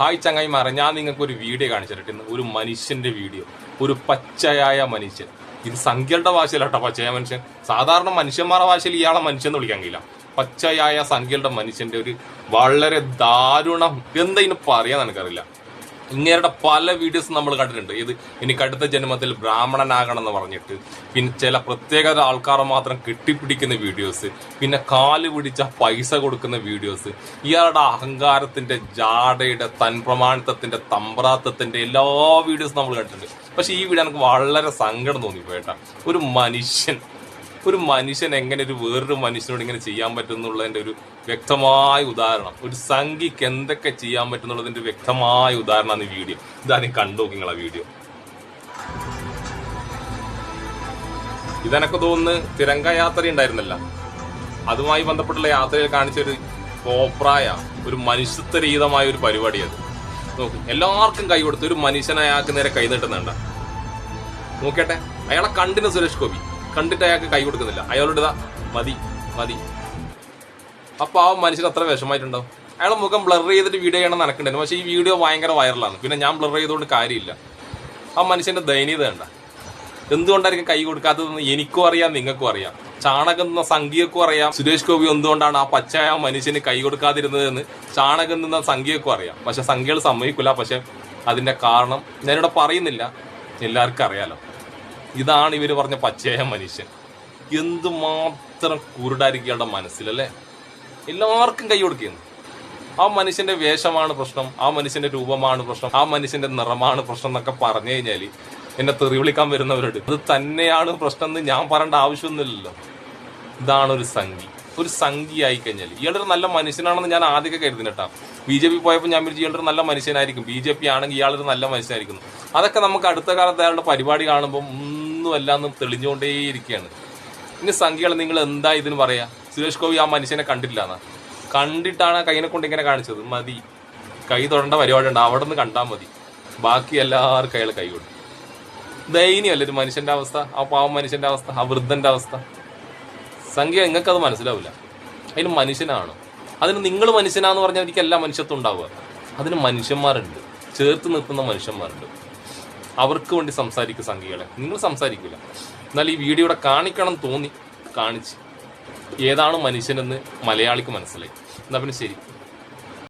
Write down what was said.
Hi ചങ്ങായിമാരെ ഞാൻ നിങ്ങൾക്ക് ഒരു വീഡിയോ കാണിച്ചിട്ടുണ്ട് ഒരു മനുഷ്യന്റെ വീഡിയോ. ഒരു പച്ചയായ മനുഷ്യൻ. ഇത് സംഖ്യയുടെ ഭാഷയിലാട്ടോ പച്ചയായ മനുഷ്യൻ. സാധാരണ മനുഷ്യന്മാരുടെ ഭാഷയിൽ ഇയാളെ മനുഷ്യൻ എന്ന് വിളിക്കാൻ കഴിയില്ല. പച്ചയായ സംഖ്യയുടെ മനുഷ്യന്റെ ഒരു വളരെ ദാരുണം. എന്താ പറയാന്ന് എനിക്കറിയില്ല. ഇങ്ങേരുടെ പല വീഡിയോസ് നമ്മൾ കണ്ടിട്ടുണ്ട്. ഇത് ഇനി കടുത്ത ജന്മത്തിൽ ബ്രാഹ്മണനാകണം എന്ന് പറഞ്ഞിട്ട്. പിന്നെ ചില പ്രത്യേക ആൾക്കാർ മാത്രം കെട്ടിപ്പിടിക്കുന്ന വീഡിയോസ് പിന്നെ കാൽ പിടിച്ച പൈസ കൊടുക്കുന്ന വീഡിയോസ് ഇയാളുടെ അഹങ്കാരത്തിന്റെ ജാടയുടെ തൻപ്രമാണിത്വത്തിന്റെ തമ്പ്രാത്തത്തിന്റെ എല്ലാ വീഡിയോസും നമ്മൾ കണ്ടിട്ടുണ്ട്. പക്ഷെ ഈ വീഡിയോ എനിക്ക് വളരെ സങ്കടം തോന്നിപ്പോയേട്ടാ ഒരു മനുഷ്യൻ ഒരു മനുഷ്യൻ എങ്ങനെ ഒരു വേറൊരു മനുഷ്യനോട് ഇങ്ങനെ ചെയ്യാൻ പറ്റും എന്നുള്ളതിന്റെ ഒരു വ്യക്തമായ ഉദാഹരണം. ഒരു സംഖ്യക്ക് എന്തൊക്കെ ചെയ്യാൻ പറ്റും എന്നുള്ളതിന്റെ വ്യക്തമായ ഉദാഹരണമാണ് ഈ വീഡിയോ. ഇതാണ് കണ്ടു നിങ്ങൾ ആ വീഡിയോ. ഇതെനക്ക് തോന്നുന്നു തിരങ്ക യാത്ര ഉണ്ടായിരുന്നല്ല. അതുമായി ബന്ധപ്പെട്ടുള്ള യാത്രയിൽ കാണിച്ച ഒരു കോപ്രായ ഒരു മനുഷ്യത്വരഹിതമായ ഒരു പരിപാടി അത് നോക്ക് എല്ലാവർക്കും കൈ കൊടുത്ത് ഒരു മനുഷ്യനെ അയാൾക്ക് നേരെ കൈ നീട്ടുന്നുണ്ട നോക്കട്ടെ അയാളെ കണ്ടിന് സുരേഷ് ഗോപി. കണ്ടിട്ട് അയാൾക്ക് കൈ കൊടുക്കുന്നില്ല. അയാളോട് ഇതാ മതി മതി. അപ്പൊ ആ മനുഷ്യൻ അത്ര വിഷമായിട്ടുണ്ടാവും അയാളെ മുഖം ബ്ലർ ചെയ്തിട്ട് വീഡിയോ ചെയ്യണം നടക്കണ്ടായിരുന്നു പക്ഷെ ഈ വീഡിയോ ഭയങ്കര വൈറലാണ് പിന്നെ ഞാൻ ബ്ലർ ചെയ്തുകൊണ്ട് കാര്യമില്ല. ആ മനുഷ്യന്റെ ദയനീയത കണ്ട. എന്തുകൊണ്ടായിരിക്കും കൈ കൊടുക്കാത്തതെന്ന് എനിക്കും അറിയാം നിങ്ങൾക്കും അറിയാം. ചാണകം എന്ന സംഖ്യക്കും അറിയാം. സുരേഷ് ഗോപി എന്തുകൊണ്ടാണ് ആ പച്ചയായ മനുഷ്യന് കൈ കൊടുക്കാതിരുന്നതെന്ന് ചാണകം എന്ന സംഖ്യക്കും അറിയാം. പക്ഷെ സംഖ്യകൾ സമ്മതിക്കില്ല പക്ഷെ അതിന്റെ കാരണം ഞാനിവിടെ പറയുന്നില്ല. എല്ലാവർക്കും അറിയാലോ. ഇതാണ് ഇവർ പറഞ്ഞ പച്ചയായ മനുഷ്യൻ. എന്തുമാത്രം കുരുടായിരിക്കും മനസ്സിലല്ലേ? എല്ലാവർക്കും കൈ കൊടുക്കുന്നു ആ മനുഷ്യന്റെ വേഷമാണ് പ്രശ്നം ആ മനുഷ്യന്റെ രൂപമാണ് പ്രശ്നം ആ മനുഷ്യന്റെ നിറമാണ് പ്രശ്നം എന്നൊക്കെ പറഞ്ഞു കഴിഞ്ഞാൽ എന്നെ തെറി വിളിക്കാൻ വരുന്നവരോട് അത് തന്നെയാണ് പ്രശ്നം എന്ന് ഞാൻ പറയേണ്ട ആവശ്യമൊന്നുമില്ലല്ലോ. ഇതാണ് ഒരു സംഖ്യ ഒരു സംഖ്യ ആയി കഴിഞ്ഞാൽ ഇയാളൊരു നല്ല മനുഷ്യനാണെന്ന് ഞാൻ ആദ്യമൊക്കെ കരുതി കേട്ടാ ബി ജെ പി പോയപ്പോൾ ഞാൻ വിളിച്ചു ഇയാളൊരു നല്ല മനുഷ്യനായിരിക്കും. ബി ജെ പി ആണെങ്കിൽ ഇയാളൊരു നല്ല മനുഷ്യനായിരിക്കും അതൊക്കെ നമുക്ക് അടുത്ത കാലത്ത് അയാളുടെ പരിപാടി കാണുമ്പോൾ ഒന്നുമല്ല എന്നും തെളിഞ്ഞുകൊണ്ടേയിരിക്കുകയാണ്. ഇനി സംഖ്യകൾ നിങ്ങൾ എന്താ ഇതിന് പറയാ? സുരേഷ് ഗോപി ആ മനുഷ്യനെ കണ്ടില്ല എന്നാ കണ്ടിട്ടാണ് ആ കൈനെ കൊണ്ട് ഇങ്ങനെ കാണിച്ചത്. മതി. കൈ തൊടേണ്ട പരിപാടി ഉണ്ട്. അവിടെ നിന്ന് കണ്ടാൽ മതി. ബാക്കി എല്ലാവർക്കും അയാൾ കൈ കൊടുത്തു ദയനീയല്ലേ ഒരു മനുഷ്യന്റെ അവസ്ഥ? ആ പാവം മനുഷ്യന്റെ അവസ്ഥ? ആ വൃദ്ധന്റെ അവസ്ഥ? സംഖ്യ നിങ്ങൾക്കത് മനസ്സിലാവില്ല. അതിന് മനുഷ്യനാണ്. അതിന് നിങ്ങൾ മനുഷ്യനാന്ന് പറഞ്ഞാൽ എനിക്ക് എല്ലാ മനുഷ്യത്വം ഉണ്ടാവുക. അതിന് മനുഷ്യന്മാരുണ്ട്. ചേർത്ത് നിർത്തുന്ന മനുഷ്യന്മാരുണ്ട്. അവർക്ക് വേണ്ടി സംസാരിക്കും സംഖ്യകളെ നിങ്ങൾ സംസാരിക്കില്ല എന്നാൽ ഈ വീഡിയോ കാണിക്കണം തോന്നി. കാണിച്ച്. ഏതാണ് മനുഷ്യനെന്ന് മലയാളിക്ക് മനസ്സിലായി. എന്നാൽ പിന്നെ ശരി.